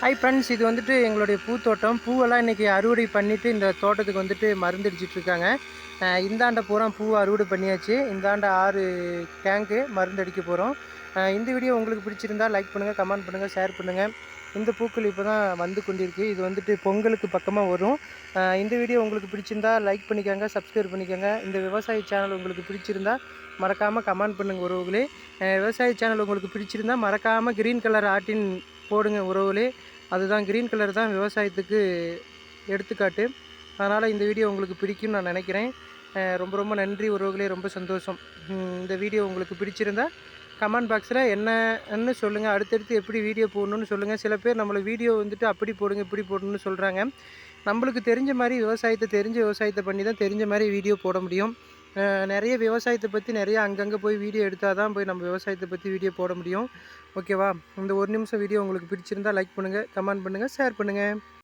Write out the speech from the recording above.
Hi friends இது வந்துட்டு எங்களுடைய பூத்தோட்டம். பூவெல்லாம் இன்றைக்கி அறுவடை பண்ணிவிட்டு இந்த தோட்டத்துக்கு வந்துட்டு மருந்தடிச்சிட்ருக்காங்க இந்தாண்ட பூரா பூ அறுவடை பண்ணியாச்சு. இந்தாண்ட ஆறு டேங்க்கு மருந்தடிக்க போகிறோம் இந்த வீடியோ உங்களுக்கு பிடிச்சிருந்தா லைக் பண்ணுங்கள் கமெண்ட் பண்ணுங்கள் ஷேர் பண்ணுங்கள் இந்த பூக்கள் இப்போ தான் வந்து கொண்டிருக்கு. இது வந்துட்டு பொங்கலுக்கு பக்கமாக வரும். இந்த வீடியோ உங்களுக்கு பிடிச்சிருந்தா லைக் பண்ணிக்கோங்க சப்ஸ்கிரைப் பண்ணிக்கோங்க. இந்த விவசாய சேனல் உங்களுக்கு பிடிச்சிருந்தா மறக்காமல் கமெண்ட் பண்ணுங்கள் உறவுகளே. விவசாய சேனல் உங்களுக்கு பிடிச்சிருந்தா மறக்காமல் க்ரீன் கலர் ஆட்டின் போடுங்க உறவுகளே. அதுதான் க்ரீன் கலர் தான் விவசாயத்துக்கு எடுத்துக்காட்டு. அதனால் இந்த வீடியோ உங்களுக்கு பிடிக்கும்னு நான் நினைக்கிறேன். ரொம்ப ரொம்ப நன்றி உறவுகளே ரொம்ப சந்தோஷம். இந்த வீடியோ உங்களுக்கு பிடிச்சிருந்தா கமெண்ட் பாக்ஸில் என்னன்னு சொல்லுங்கள் அடுத்தடுத்து எப்படி வீடியோ போடணும்னு சொல்லுங்கள் சில பேர் நம்மளை வீடியோ வந்துட்டு அப்படி போடுங்க இப்படி போடணும்னு சொல்கிறாங்க நம்மளுக்கு தெரிஞ்ச மாதிரி விவசாயத்தை தெரிஞ்ச விவசாயத்தை பண்ணி தான் தெரிஞ்ச மாதிரி வீடியோ போட முடியும். நிறைய விவசாயத்தை பற்றி நிறைய அங்கங்கே போய் வீடியோ எடுத்தால் தான் போய் நம்ம விவசாயத்தை பற்றி வீடியோ போட முடியும். ஓகேவா? இந்த ஒரு நிமிஷம் வீடியோ உங்களுக்கு பிடிச்சிருந்தால் லைக் பண்ணுங்கள் கமெண்ட் பண்ணுங்கள் ஷேர் பண்ணுங்கள்